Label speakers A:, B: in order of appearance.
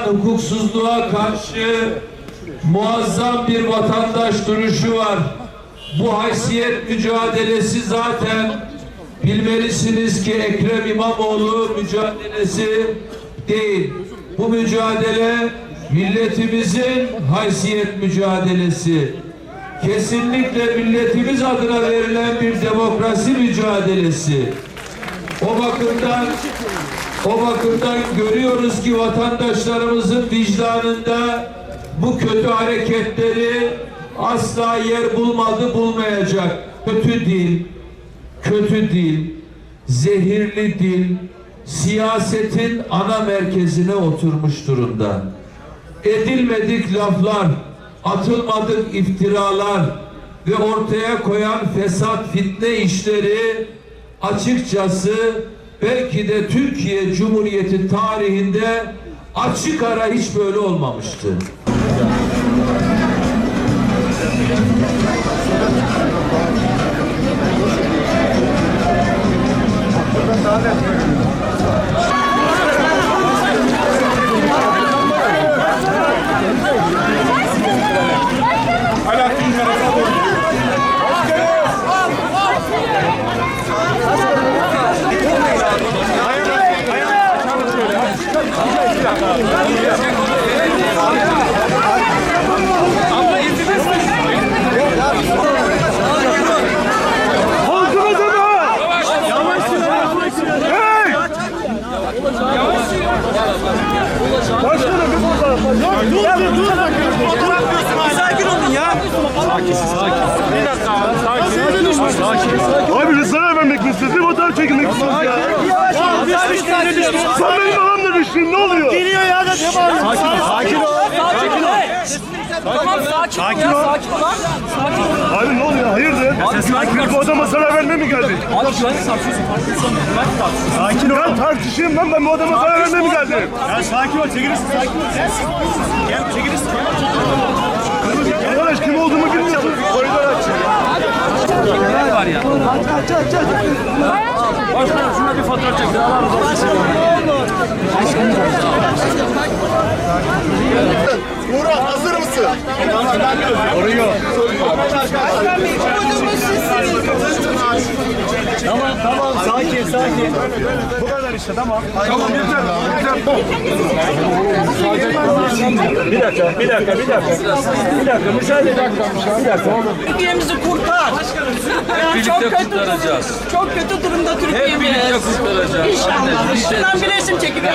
A: yapılan hukuksuzluğa karşı muazzam bir vatandaş duruşu var. Bu haysiyet mücadelesi zaten bilmelisiniz ki Ekrem İmamoğlu mücadelesi değil. Bu mücadele milletimizin haysiyet mücadelesi. Kesinlikle milletimiz adına verilen bir demokrasi mücadelesi. O bakımdan o bakımdan görüyoruz ki vatandaşlarımızın vicdanında bu kötü hareketleri asla yer bulmadı bulmayacak. Kötü dil, kötü dil, zehirli dil siyasetin ana merkezine oturmuş durumda. Edilmedik laflar, atılmadık iftiralar ve ortaya koyan fesat fitne işleri açıkçası belki de Türkiye Cumhuriyeti tarihinde açık ara hiç böyle olmamıştı.
B: Sakin olun ya.
C: Abi rızaya vermek mi istiyorsun? Fotoğraf çekilmek istiyorsun ya. Sen benim babamla düştün ne oluyor?
B: Geliyor ya da ne bağırıyorsun? Sakin ol. Sakin ol. Tamam sakin ol ya sakin ol. Sakin ol.
C: Abi ne oluyor? Hayırdır? Biz bu adama zarar vermeye mi geldik?
B: Abi güvenlik sarsıyorsun farkındasın. Güvenlik sarsıyorsun.
C: Sakin ol. Ben tartışayım lan ben bu adama zarar vermeye mi geldim?
D: Ya sakin ol, çekilirsin, sakin ol. Gel, çekilirsin.
C: Arkadaş kim olduğumu bilmiyorsun. Koridor aç.
B: Ne var ya? Başkanım şuna bir fotoğraf çekin. Allah razı olsun. Tamam tamam sakin sakin.
C: Bu kadar işte tamam. Tamam yeter.
D: Bir dakika, bir dakika, bir dakika. Bir dakika, müsaade edin. Bir dakika.
E: Türkiye'mizi kurtar. Yani çok
A: birlikte
E: kötü
A: kurtaracağız.
E: Çok kötü durumda
A: Hep
E: Türkiye'miz.
A: birlikte kurtaracağız.
E: İnşallah. Şuradan bir resim çekiliyor.